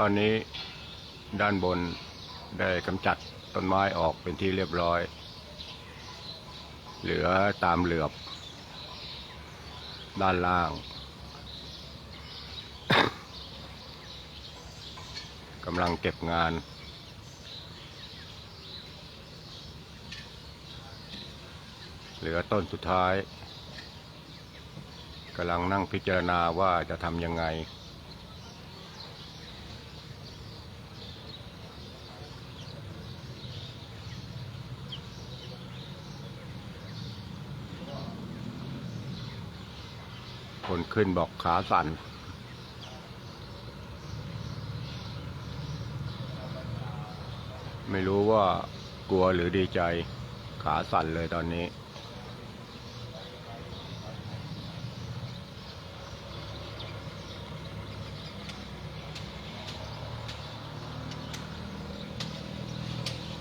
ตอนนี้ด้านบนได้กำจัดต้นไม้ออกเป็นที่เรียบร้อย เหลือตามเหลือบ ด้านล่างกำลังเก็บงาน เหลือต้นสุดท้ายกำลังนั่งพิจารณาว่าจะทำยังไง คนขึ้นบอกขาสั่นไม่รู้ว่ากลัวหรือดีใจขาสั่นเลยตอนนี้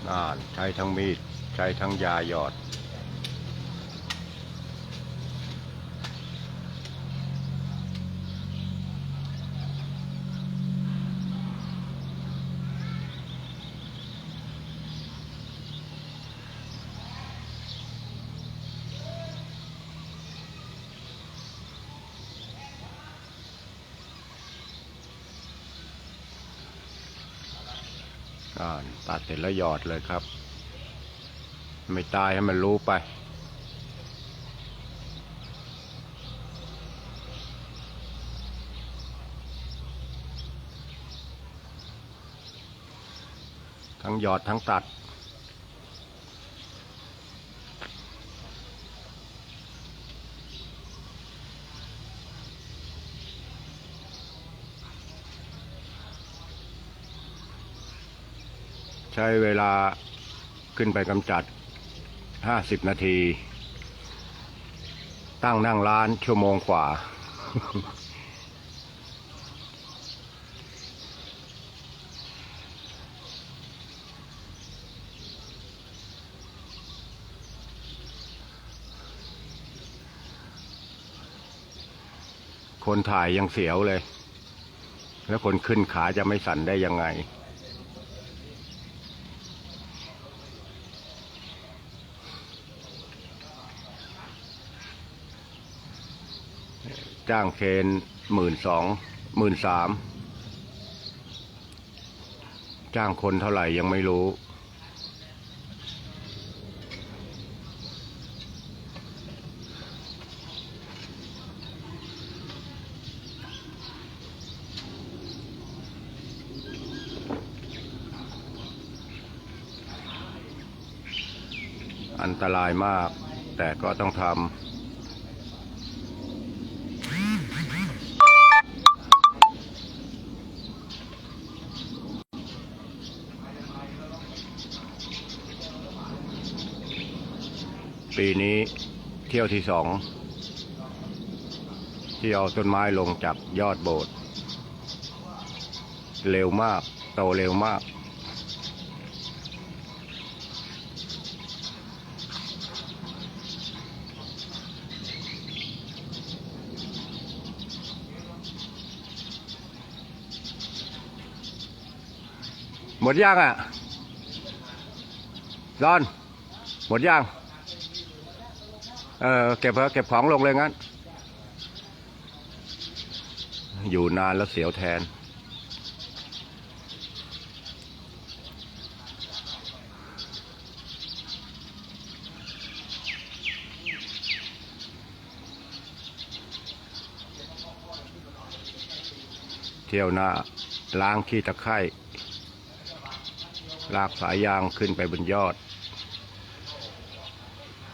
น่านใช้ทั้งมีด ใช้ทั้งยาหยอด ตัดเสร็จแล้วหยอดเลยครับ ไม่ตายให้มันรู้ไป ทั้งหยอดทั้งตัด ใช้เวลาขึ้นไปกำจัด 50 นาที ตั้งนั่งร้านชั่วโมงกว่า คนถ่ายยังเสียวเลย แล้วคนขึ้นขาจะไม่สั่นได้ยังไง จ้างเคนหมื่นสองหมื่นสามจ้างคนเท่าไหร่ยังไม่รู้ อันตรายมากแต่ก็ต้องทำ ปีนี้เที่ยวที่สอง ที่เอาต้นไม้ลงจากยอดโบสถ์เร็วมาก โตเร็วมาก หมดยังอะรอน หมดยัง เออเก็บเถอะเก็บของลงเลยงั้น อยู่นานแล้วเสียวแทน เที่ยวหน้าล้างขี้ตะไคร่ลากสายยางขึ้นไปบนยอด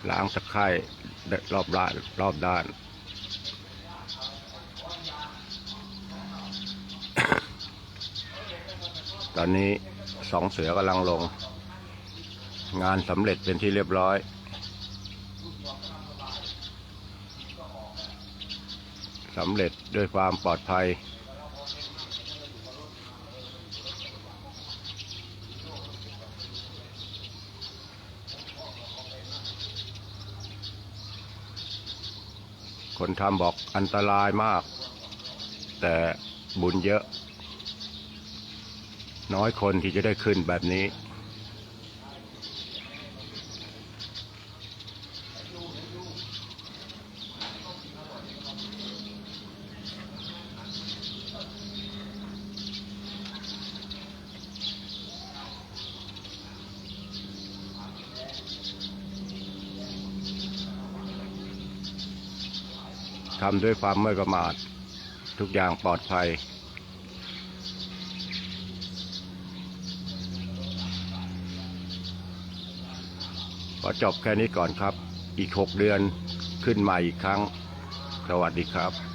ล้างตะไคร่ รอบด้านรอบด้าน ตอนนี้สองเสือกำลังลง งานสำเร็จเป็นที่เรียบร้อย สำเร็จด้วยความปลอดภัย คนทำบอกอันตรายมาก แต่บุญเยอะ น้อยคนที่จะได้ขึ้นแบบนี้ ทำด้วยความไม่ประมาท ทุกอย่างปลอดภัย ขอจบแค่นี้ก่อนครับ อีกหกเดือนขึ้นมาอีกครั้ง สวัสดีครับ